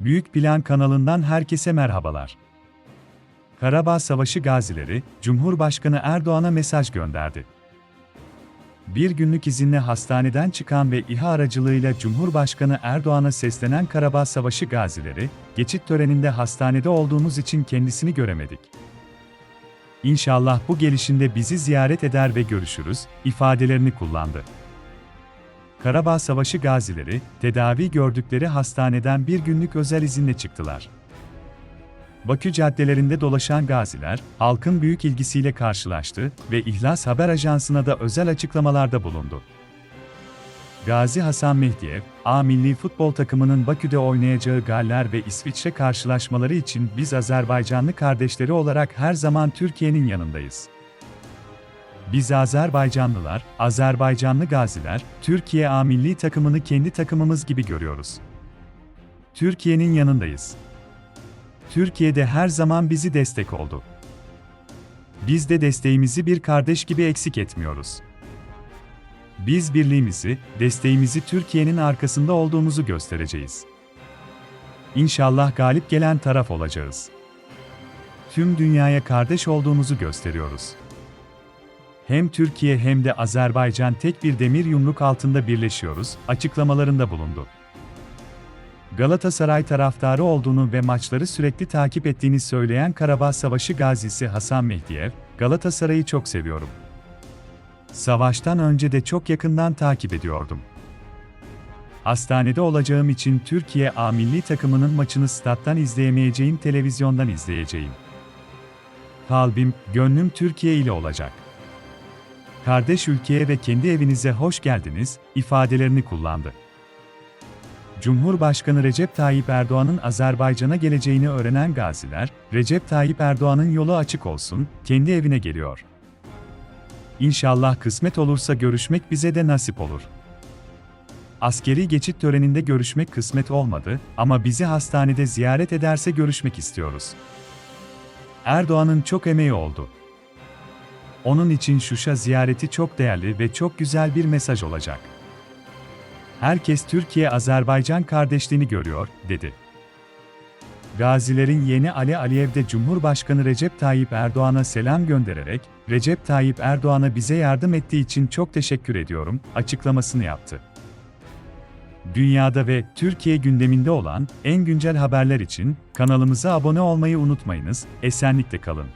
Büyük Plan kanalından herkese merhabalar. Karabağ Savaşı gazileri, Cumhurbaşkanı Erdoğan'a mesaj gönderdi. Bir günlük izinle hastaneden çıkan ve İHA aracılığıyla Cumhurbaşkanı Erdoğan'a seslenen Karabağ Savaşı gazileri, geçit töreninde hastanede olduğumuz için kendisini göremedik. İnşallah bu gelişinde bizi ziyaret eder ve görüşürüz, ifadelerini kullandı. Karabağ Savaşı gazileri, tedavi gördükleri hastaneden bir günlük özel izinle çıktılar. Bakü caddelerinde dolaşan gaziler, halkın büyük ilgisiyle karşılaştı ve İhlas Haber Ajansı'na da özel açıklamalarda bulundu. Gazi Hasan Mehdiyev, A milli futbol takımının Bakü'de oynayacağı Galler ve İsviçre karşılaşmaları için biz Azerbaycanlı kardeşleri olarak her zaman Türkiye'nin yanındayız. Biz Azerbaycanlılar, Azerbaycanlı gaziler, Türkiye A milli takımını kendi takımımız gibi görüyoruz. Türkiye'nin yanındayız. Türkiye'de her zaman bizi destek oldu. Biz de desteğimizi bir kardeş gibi eksik etmiyoruz. Biz birliğimizi, desteğimizi Türkiye'nin arkasında olduğumuzu göstereceğiz. İnşallah galip gelen taraf olacağız. Tüm dünyaya kardeş olduğumuzu gösteriyoruz. Hem Türkiye hem de Azerbaycan tek bir demir yumruk altında birleşiyoruz, açıklamalarında bulundu. Galatasaray taraftarı olduğunu ve maçları sürekli takip ettiğini söyleyen Karabağ Savaşı gazisi Hasan Mehdiyev, Galatasaray'ı çok seviyorum. Savaştan önce de çok yakından takip ediyordum. Hastanede olacağım için Türkiye A milli takımının maçını stat'tan izleyemeyeceğim televizyondan izleyeceğim. Kalbim, gönlüm Türkiye ile olacak. Kardeş ülkeye ve kendi evinize hoş geldiniz ifadelerini kullandı. Cumhurbaşkanı Recep Tayyip Erdoğan'ın Azerbaycan'a geleceğini öğrenen gaziler, Recep Tayyip Erdoğan'ın yolu açık olsun, kendi evine geliyor. İnşallah kısmet olursa görüşmek bize de nasip olur. Askeri geçit töreninde görüşmek kısmet olmadı ama bizi hastanede ziyaret ederse görüşmek istiyoruz. Erdoğan'ın çok emeği oldu. Onun için Şuşa ziyareti çok değerli ve çok güzel bir mesaj olacak. Herkes Türkiye-Azerbaycan kardeşliğini görüyor, dedi. Gazilerin yeni Ali Aliyev de Cumhurbaşkanı Recep Tayyip Erdoğan'a selam göndererek, Recep Tayyip Erdoğan'a bize yardım ettiği için çok teşekkür ediyorum, açıklamasını yaptı. Dünyada ve Türkiye gündeminde olan en güncel haberler için kanalımıza abone olmayı unutmayınız, esenlikle kalın.